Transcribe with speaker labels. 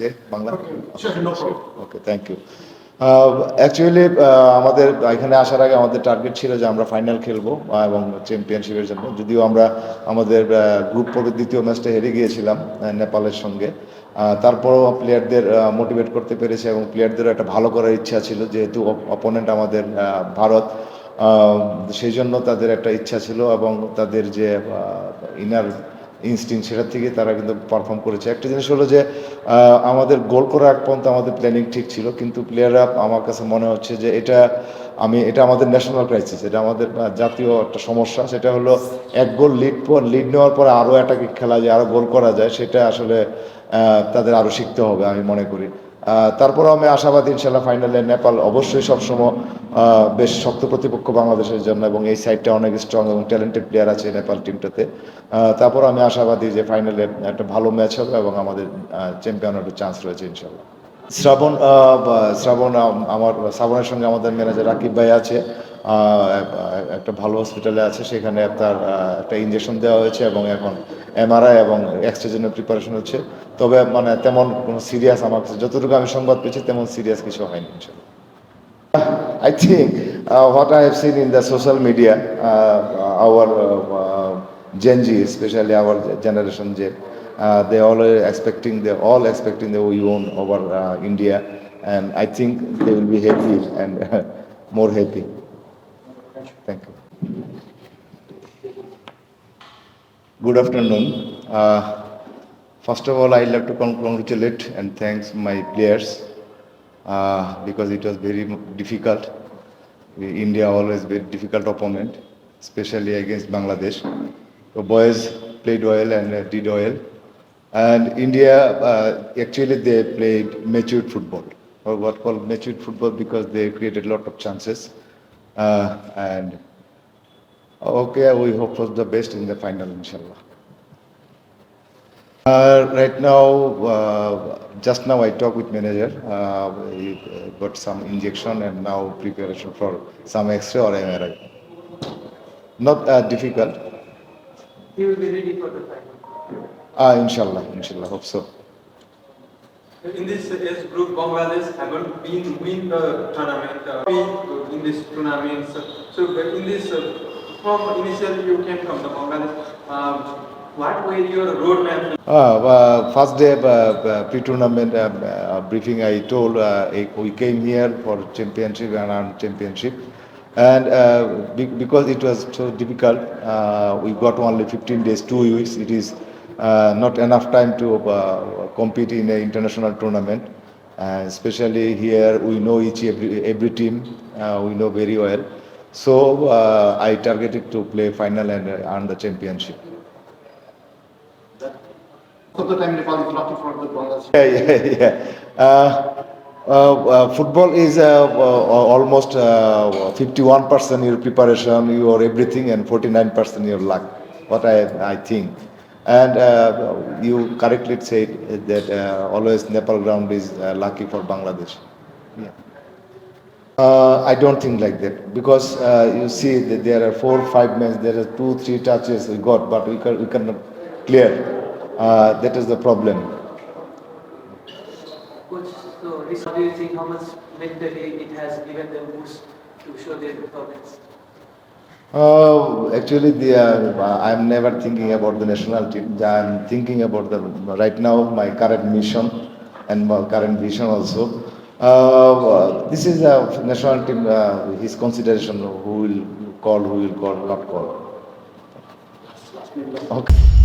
Speaker 1: no problem.
Speaker 2: Okay thank you actually আমাদের এখানে আসার আগে আমাদের টার্গেট ছিল যে আমরা ফাইনাল খেলব এবং চ্যাম্পিয়নশিপের জন্য। যদিও আমরা আমাদের গ্রুপ পর্বের দ্বিতীয় ম্যাচটা হেরে গিয়েছিলাম নেপালের সঙ্গে। তারপরও প্লেয়ারদের মোটিভেট করতে পেরেছে এবং প্লেয়ারদেরও একটা ভালো করার ইচ্ছা ছিল যেহেতু অপোনেন্ট আমাদের ভারত। সেই জন্য তাদের একটা ইচ্ছা ছিল এবং তাদের যে ইনার ইনস্টিং সেটার থেকে তারা কিন্তু পারফর্ম করেছে। একটা জিনিস হলো যে আমাদের গোল করা এক পর্যন্ত আমাদের প্ল্যানিং ঠিক ছিল, কিন্তু প্লেয়াররা আমার কাছে মনে হচ্ছে যে এটা আমি, এটা আমাদের ন্যাশনাল ক্রাইসিস এটা আমাদের জাতীয় একটা সমস্যা। সেটা হলো এক গোল লিড পর লিড নেওয়ার পরে আরও অ্যাটাকে খেলা যায় আরও গোল করা যায়, সেটা আসলে তাদের আরও শিখতে হবে আমি মনে করি। তারপরেও আমি আশাবাদী ইনশাল্লাহ ফাইনালে নেপাল অবশ্যই সবসময় বেশ শক্ত প্রতিপক্ষ বাংলাদেশের জন্য এবং এই সাইডটা অনেক স্ট্রং এবং ট্যালেন্টেড প্লেয়ার আছে নেপাল টিমটাতে তারপর আমি আশাবাদী যে ফাইনালে একটা ভালো ম্যাচ হবে এবং আমাদের চ্যাম্পিয়ন একটা চান্স রয়েছে ইনশাল্লাহ শ্রাবণ শ্রাবণ আমার, শ্রাবণের সঙ্গে আমাদের ম্যানেজার রাকিব ভাই আছে। একটা ভালো হসপিটালে আছে, সেখানে তার একটা ইঞ্জেকশন দেওয়া হয়েছে এবং এখন এমআরআই এবং এক্সরে জন্য প্রিপারেশন হচ্ছে। তবে মানে তেমন কোনো সিরিয়াস আমার কাছে, যতটুকু আমি সংবাদ পেয়েছি, তেমন সিরিয়াস কিছু হয়নি I think what I have seen in the social media our Gen Z specially our generation যে they all expecting they all expecting they we won over India and I think they will be happy and more happy happy. Thank you. Good afternoon. Uh, First of all, I'd like to congratulate and thanks my players uh, because it was very difficult. India always very difficult opponent, especially against Bangladesh. The boys played well and uh, did well. And India, uh, actually they played matured football, or what called matured football because they created a lot of chances. Uh, and okay, we hope for the best in the final, inshallah. Uh, right now, uh, just now I talked with manager. Uh, we uh, got some injection and now preparation for some X-ray or MRI. Not uh, difficult.
Speaker 1: He will be ready for the final.
Speaker 2: Ah, inshallah, inshallah, hope so.
Speaker 1: In this group, Bangladesh haven't been win the tournament, uh, in this tournament. So, in this, uh, from initially you came from the Bangladesh. Um, what were your roadmap?
Speaker 2: Uh, first day uh, uh, pre-tournament uh, uh, briefing, I told uh, eh, we came here for championship and championship. And uh, be- because it was so difficult, uh, we got only 15 days, two weeks. It is not enough time to uh, compete in an international tournament. Uh, especially here, we know each every, every team, uh, we know very well. So uh, I targeted to play final and uh, earn the championship.
Speaker 3: of the time Nepal is lucky for the Bangladesh.
Speaker 2: Yeah, yeah, yeah. Uh, uh, uh, football is uh, uh, almost uh, 51% your preparation, your everything, and 49% your luck. What I, I think. And uh, you correctly said that uh, always Nepal ground is uh, lucky for Bangladesh. Yeah. Uh, I don't think like that because uh, you see that there are four, five men. There are two, three touches we got, but we can we cannot clear. Uh, that is the problem.
Speaker 4: Coach, so do you think how much mentally it has given them boost to show their performance?
Speaker 2: Uh, actually, the, uh, I'm never thinking about the national team. I'm thinking about the right now my current mission and my current vision also. Uh, this is a national team. Uh, his consideration who will call, who will call, not call. Okay.